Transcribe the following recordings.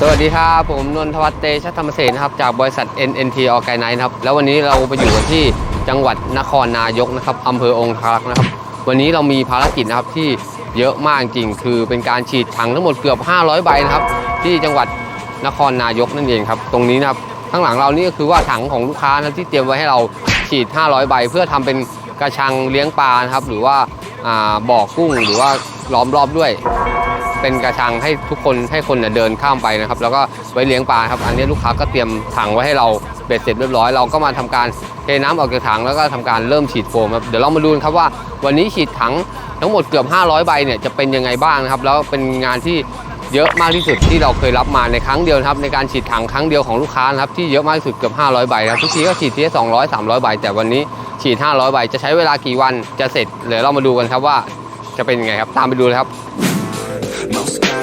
สวัสดีครับ ผมนนทวัฒน์เตชะธรรมเสนนะครับจากบริษัท NNT Organize นะครับแล้ววันนี้เราไปอยู่กันที่จังหวัดนครนายกนะครับอำเภอองคารักษ์นะครับ วันนี้เรามีภารกิจนะครับที่เยอะมากจริง คือเป็นการฉีดถังทั้งหมดเกือบ 500 ใบนะครับ ที่จังหวัดนครนายกนั่นเองครับ ตรงนี้นะครับข้างหลังเรานี่ก็คือว่าถังของลูกค้านะที่เตรียมไว้ให้เราฉีด 500 ใบ เพื่อทำเป็นกระชังเลี้ยงปลานะครับหรือว่าอ่าบ่อกุ้งหรือว่าล้อมรอบด้วย เป็นกระชังให้ทุกคนให้คนเนี่ยเดินข้ามไปนะครับ แล้วก็ไว้เลี้ยงปลาครับ อันนี้ลูกค้าก็เตรียมถังไว้ให้เราเบ็ดเสร็จเรียบร้อย เราก็มาทำการเทน้ำออกจากถังแล้วก็ทำการเริ่มฉีดโฟมครับ เดี๋ยวเรามาดูกันครับว่าวันนี้ฉีดถังทั้งหมดเกือบ 500 ใบเนี่ยจะเป็นยังไงบ้างนะครับ แล้วเป็นงานที่เยอะมากที่สุดที่เราเคยรับมาในครั้งเดียวครับในการฉีดถังครั้งเดียวของลูกค้านะครับที่เยอะมากที่สุดเกือบ 500 ใบครับทุกทีก็ฉีดทีละ200 300 ใบ แต่วันนี้ฉีด 500 ใบ จะใช้เวลากี่วันจะเสร็จเดี๋ยวเรามาดูกันครับว่าจะเป็นยังไงครับ ตามไปดูเลยครับ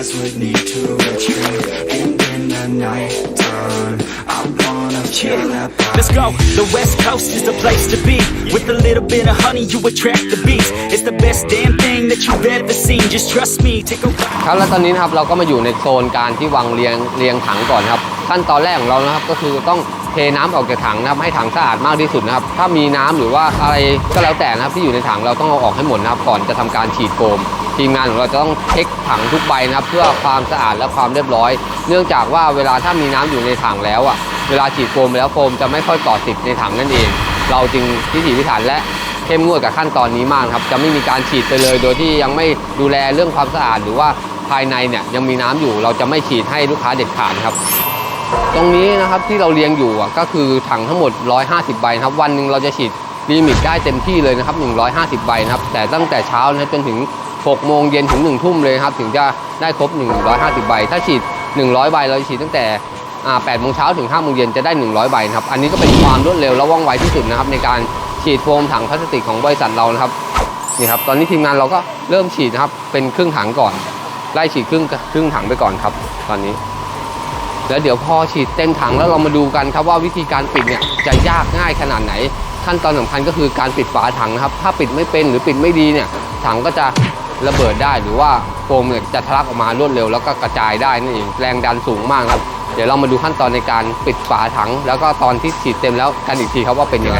Most guys would need to retreat And in the night time I wanna feel that body Let's go. The West Coast is the place to be. With a little bit of honey, you attract the bees. It's the best damn thing that you've ever seen. Just trust me. Take a ride. ครับแล้วตอนนี้นะครับเราก็มาอยู่ในโซนการที่วางเรียงเรียงถังก่อนครับ ขั้นตอนแรกของเรานะครับก็คือต้อง เทน้ำออกจากถังนะครับให้ถังสะอาดมากที่สุดนะครับ ถ้ามีน้ำหรือว่าอะไรก็แล้วแต่นะครับที่อยู่ในถังเราต้องเอาออกให้หมดนะครับก่อนจะทำการฉีดโฟมทีมงานของเราจะต้องเช็คถังทุกใบนะครับ เพื่อความสะอาดและความเรียบร้อย เนื่องจากว่าเวลาถ้ามีน้ำอยู่ในถังแล้วอะเวลาฉีดโฟมแล้วโฟมจะไม่ค่อยเกาะติดในถังนั่นเอง เราจึงพิถีพิถันและเข้มงวดกับขั้นตอนนี้มากครับจะไม่มีการฉีดไปเลย โดยที่ยังไม่ดูแลเรื่องความสะอาดหรือว่าภายในเนี่ยยังมีน้ำอยู่เราจะไม่ฉีดให้ลูกค้าเด็ดขาดครับ ตรงนี้นะครับที่เราเรียงอยู่ก็คือถังทั้งหมด 150 ใบครับ วันหนึ่งเราจะฉีดลิมิตได้เต็มที่เลยนะครับ 150 ใบนะครับ แต่ตั้งแต่เช้านะจนถึง 6 โมงเย็นถึง 1 ทุ่มเลยครับ ถึงจะได้ครบ 150 ใบ ถ้าฉีด 100 ใบ เราจะฉีดตั้งแต่อ่า8โมงเช้าถึง5โมงเย็นจะได้ 100 ใบครับ อันนี้ก็เป็นความรวดเร็วและว่องไวที่สุดนะครับ ในการฉีดโฟมถังพลาสติกของบริษัทเรานะครับ นี่ครับ ตอนนี้ทีมงานเราก็เริ่มฉีดนะครับ เป็นครึ่งถังก่อน ไล่ฉีดครึ่งครึ่งถังไปก่อนครับ ตอนนี้ แล้วเดี๋ยวพอฉีดเต็มถังแล้วเรามาดูกันครับว่าวิธีการปิดเนี่ยจะยากง่ายขนาดไหน ขั้นตอนสำคัญก็คือการปิดฝาถังนะครับ ถ้าปิดไม่เป็นหรือปิดไม่ดีเนี่ยถังก็จะระเบิดได้หรือว่าโฟมเนี่ยจะทะลักออกมารวดเร็วแล้วก็กระจายได้นั่นเองแรงดันสูงมากครับ เดี๋ยวเรามาดูขั้นตอนในการปิดฝาถัง แล้วก็ตอนที่ฉีดเต็มแล้วกันอีกทีครับว่าเป็นยังไง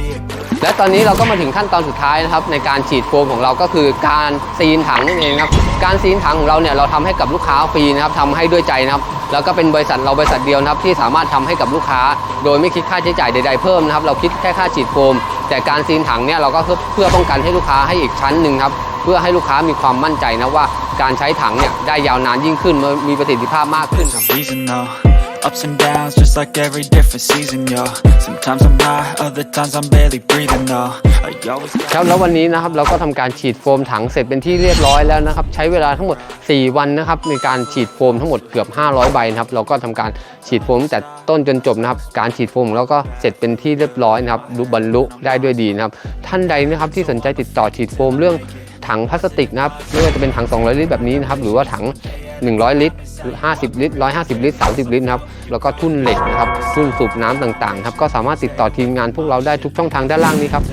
และตอนนี้เราก็มาถึงขั้นตอนสุดท้ายนะครับในการฉีดโฟมของเราก็คือการซีนถังนั่นเองครับการซีนถังของเราเนี่ยเราทำให้กับลูกค้าฟรีนะครับทำให้ด้วยใจนะครับแล้วก็เป็นบริษัทเราบริษัทเดียวนะครับที่สามารถทำให้กับลูกค้า โดยไม่คิดค่าใช้จ่ายใด ๆเพิ่มนะครับเราคิดแค่ค่าฉีดโฟม แต่การซีนถังเนี่ยเราก็เพื่อป้องกันให้ลูกค้าให้อีกชั้นหนึ่งครับเพื่อให้ลูกค้ามีความมั่นใจนะว่าการใช้ถังเนี่ยได้ยาวนานยิ่งขึ้นมีประสิทธิภาพมากขึ้น There's a reason though Ups and downs just like every different season, yo Sometimes I'm high, other times I'm barely breathing though I always ครับแล้ววันนี้นะครับเราก็ทำการฉีดโฟมถังเสร็จเป็นที่เรียบร้อยแล้วนะครับ ใช้เวลาทั้งหมด 4 วันนะครับในการฉีดโฟมทั้งหมดเกือบ 500 ใบนะครับเราก็ทำการฉีดโฟมตั้งแต่ต้นจนจบนะครับการฉีดโฟมของเราก็เสร็จเป็นที่เรียบร้อยนะครับรู้บรรลุได้ด้วยดีนะครับท่านใดนะครับที่สนใจติดต่อฉีดโฟมเรื่องถังพลาสติกนะครับไม่ว่าจะเป็นถัง 200 ลิตรแบบนี้นะครับหรือว่าถัง 100 ลิตร 50 ลิตร 150 ลิตร 30 ลิตรครับแล้วก็ทุ่นเหล็กนะครับทุ่นสูบน้ำต่างๆครับก็สามารถติดต่อทีมงานพวกเราได้ทุกช่องทางด้านล่างนี้ครับ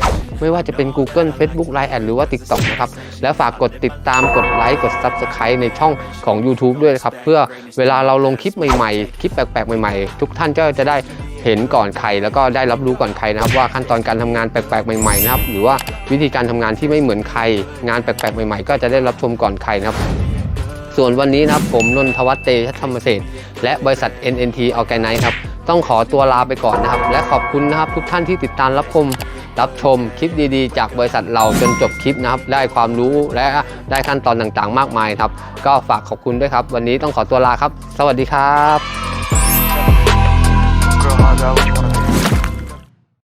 ไม่ว่าจะเป็น Google Facebook Line แอดหรือว่า TikTok นะครับแล้วฝากกดติดตามกดไลค์กด Subscribe ในช่องของ YouTube ด้วยนะครับเพื่อเวลาเราลงคลิปใหม่ๆ คลิปแปลกๆ ใหม่ๆ ทุกท่านก็จะได้เห็นก่อนใครแล้วก็ได้รับรู้ก่อนใครนะครับ ว่าขั้นตอนการทำงานแปลกๆใหม่ๆนะครับหรือว่าวิธีการทำงานที่ไม่เหมือนใครงานแปลกๆใหม่ๆ ก็จะได้รับชมก่อนใครนะครับ ส่วนวันนี้นะครับผมนนทวัฒน์เตชธรรมเศษและบริษัท NNT Organize ครับ ต้องขอตัวลาไปก่อนนะครับ และขอบคุณนะครับทุกท่านที่ติดตามรับชมรับชมคลิปดีๆ จากบริษัทเราจนจบคลิปนะครับ ได้ความรู้และได้ขั้นตอนต่างๆ มากมายครับ ก็ฝากขอบคุณด้วยครับ วันนี้ต้องขอตัวลาครับ สวัสดีครับ